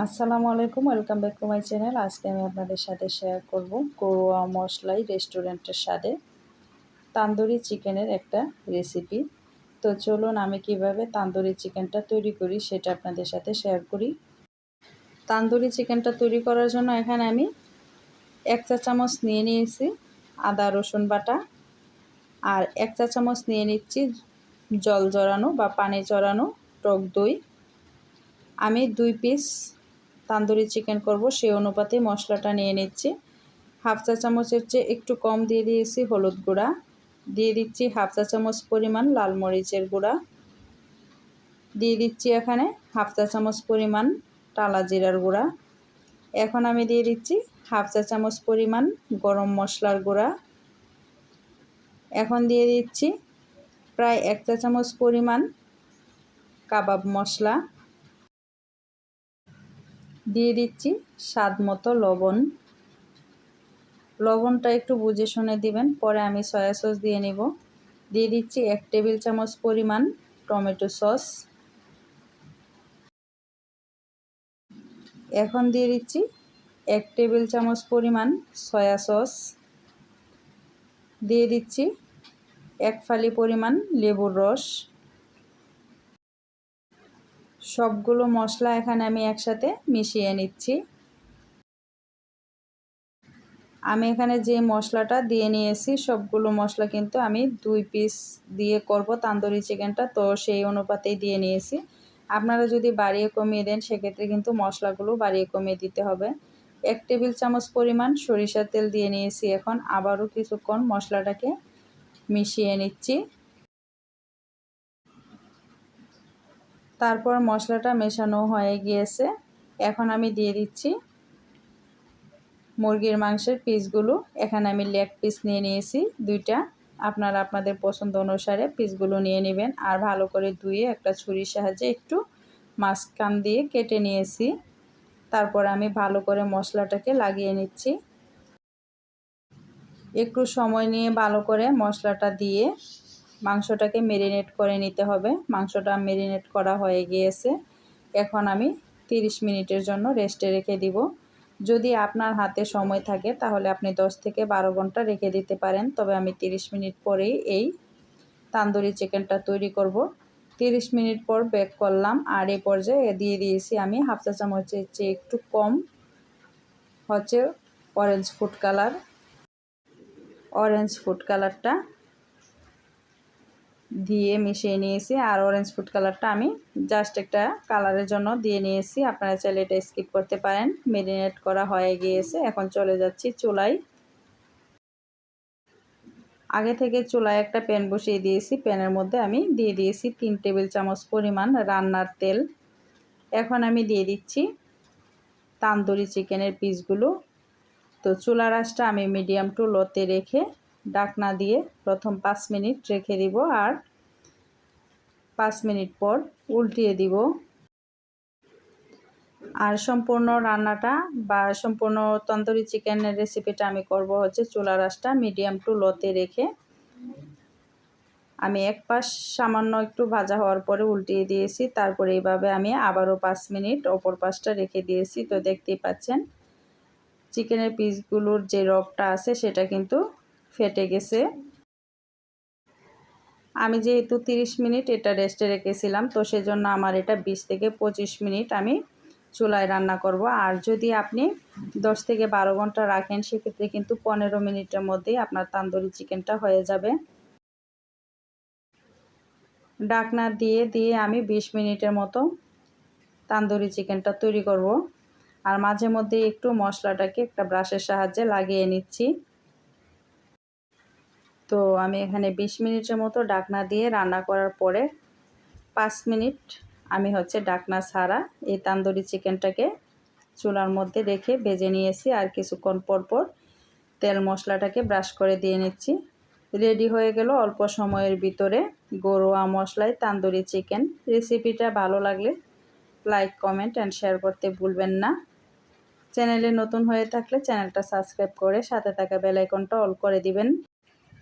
আসসালামু আলাইকুম, welcome back to my channel. আজকে আমি আপনাদের সাথে শেয়ার করব গরুয়া মশলাই রেস্টুরেন্টের স্বাদে তান্দুরি চিকেনের একটা রেসিপি তো চলুন আমি কীভাবে তান্দুরি চিকেনটা তৈরি করি সেটা আপনাদের সাথে শেয়ার করি। তান্দুরি চিকেনটা তৈরি করার জন্য এখানে আমি এক চা চামচ নিয়ে নিয়েছি আদা, রসুন বাটা আর এক চা চামচ নিয়ে নিচ্ছি জল জড়ানো বা পানি জড়ানো টক দই। আমি দুই পিস তান্দুরি চিকেন করব, সেই অনুপাতে মশলাটা নিয়ে নিচ্ছি। হাফ চা চামচের চেয়ে একটু কম দিয়ে দিয়েছি হলুদ গুঁড়া। দিয়ে দিচ্ছি হাফ চা চামচ পরিমাণ লাল মরিচের গুঁড়া। দিয়ে দিচ্ছি এখানে হাফ চা চামচ পরিমাণ টালা জিরার গুঁড়া। এখন আমি দিয়ে দিচ্ছি হাফ চা চামচ পরিমাণ গরম মশলার গুঁড়া। এখন দিয়ে দিচ্ছি প্রায় এক চা চামচ পরিমাণ কাবাব মশলা। দিয়ে দিচ্ছি স্বাদ মতো লবণ। লবণটা একটু বুঝে শুনে দিবেন, পরে আমি সয়া সস দিয়ে নিব। দিয়ে দিচ্ছি এক টেবিল চামচ পরিমাণ টমেটো সস। এখন দিয়ে দিচ্ছি এক টেবিল চামচ পরিমাণ সয়া সস। দিয়ে দিচ্ছি এক ফালি পরিমাণ লেবুর রস। সবগুলো মশলা এখানে আমি একসাথে মিশিয়ে নিচ্ছি। আমি এখানে যে মশলাটা দিয়ে নিয়েছি, সবগুলো মশলা কিন্তু আমি দুই পিস দিয়ে করব। তান্দুরি চিকেনটা তো সেই অনুপাতেই দিয়ে নিয়েছি। আপনারা যদি বাড়িয়ে কমিয়ে দেন, সেক্ষেত্রে কিন্তু মশলাগুলো বাড়িয়ে কমিয়ে দিতে হবে। এক টেবিল চামচ পরিমাণ সরিষার তেল দিয়ে নিয়েছি। এখন আবারও কিছুক্ষণ মশলাটাকে মিশিয়ে নিচ্ছি। তারপর মশলাটা মেশানো হয়ে গিয়েছে। এখন আমি দিয়ে দিচ্ছি মুরগির মাংসের পিসগুলো। এখানে আমি লেগ পিস নিয়ে নিয়েছি দুইটা। আপনারা আপনাদের পছন্দ অনুসারে পিসগুলো নিয়ে নেবেন। আর ভালো করে ধুয়ে একটা ছুরির সাহায্যে একটু মাঝখান দিয়ে কেটে নিয়েছি। তারপর আমি ভালো করে মশলাটাকে লাগিয়ে নিচ্ছি। একটু সময় নিয়ে ভালো করে মশলাটা দিয়ে মাংসটাকে মেরিনেট করে নিতে হবে। মাংসটা মেরিনেট করা হয়ে গিয়েছে। এখন আমি 30 মিনিটের জন্য রেস্টে রেখে দিব। যদি আপনার হাতে সময় থাকে, তাহলে আপনি 10 থেকে বারো ঘণ্টা রেখে দিতে পারেন। তবে আমি 30 মিনিট পরেই এই তান্দুরি চিকেনটা তৈরি করব। 30 মিনিট পর বেক করলাম। আর এই পর্যায়ে দিয়ে দিয়েছি আমি হাফ চা চামচের চেয়ে একটু কম হচ্ছে orange food colour orange food কালারটা দিয়ে মিশিয়ে নিয়েছি আর অরেঞ্জ ফুড কালারটা আমি জাস্ট একটা কালারের জন্য দিয়ে নিয়েছি। আপনারা চাইলে এটা স্কিপ করতে পারেন। মেরিনেট করা হয়ে গিয়েছে। এখন চলে যাচ্ছি চুলায়। আগে থেকে চুলায় একটা প্যান বসিয়ে দিয়েছি। প্যানের মধ্যে আমি দিয়ে দিয়েছি তিন টেবিল চামচ পরিমাণ রান্নার তেল। এখন আমি দিয়ে দিচ্ছি তান্দুরি চিকেনের পিসগুলো তো চুলার আঁচটা আমি মিডিয়াম টু লোতে রেখে ডাকনা দিয়ে প্রথম পাঁচ মিনিট রেখে দিব আর পাঁচ মিনিট পর উল্টিয়ে দিব। আর সম্পূর্ণ রান্নাটা বা সম্পূর্ণ তন্দুরি চিকেনের রেসিপিটা আমি করব হচ্ছে চুলা রাসটা মিডিয়াম টু লোতে রেখে। আমি এক পাশ সামান্য একটু ভাজা হওয়ার পরে উল্টিয়ে দিয়েছি, তারপরে এইভাবে আমি আবারও পাঁচ মিনিট অপর পাশটা রেখে দিয়েছি। তো দেখতেই পাচ্ছেন, চিকেনের পিসগুলোর যে রগটা আছে সেটা কিন্তু ফেটে গেছে। আমি যেহেতু 30 মিনিট এটা রেস্টে রেখেছিলাম, তো সেজন্য আমার এটা 20 থেকে 25 মিনিট আমি চুলায় রান্না করব। আর যদি আপনি 10 থেকে বারো ঘণ্টা রাখেন, সেক্ষেত্রে কিন্তু পনেরো মিনিটের মধ্যেই আপনার তান্দুরি চিকেনটা হয়ে যাবে। ডাকনা দিয়ে দিয়ে আমি 20 মিনিটের মতো তান্দুরি চিকেনটা তৈরি করব। আর মাঝে মধ্যে একটু মশলাটাকে একটা ব্রাশের সাহায্যে লাগিয়ে নিচ্ছি। তো আমি এখানে ২০ মিনিটের মতো ডাকনা দিয়ে রান্না করার পরে পাঁচ মিনিট আমি হচ্ছে ডাকনা ছাড়া এই তান্দুরি চিকেনটাকে চুলার মধ্যে রেখে ভেজে নিয়েছি আর কিছুক্ষণ পর পর তেল মশলাটাকে ব্রাশ করে দিয়ে নিচ্ছি। রেডি হয়ে গেল অল্প সময়ের ভিতরে গরুয়া মশলায় তান্দুরি চিকেন। রেসিপিটা ভালো লাগলে লাইক, কমেন্ট অ্যান্ড শেয়ার করতে ভুলবেন না। চ্যানেলে নতুন হয়ে থাকলে চ্যানেলটা সাবস্ক্রাইব করে সাথে থাকা বেলাইকনটা অল করে দিবেন।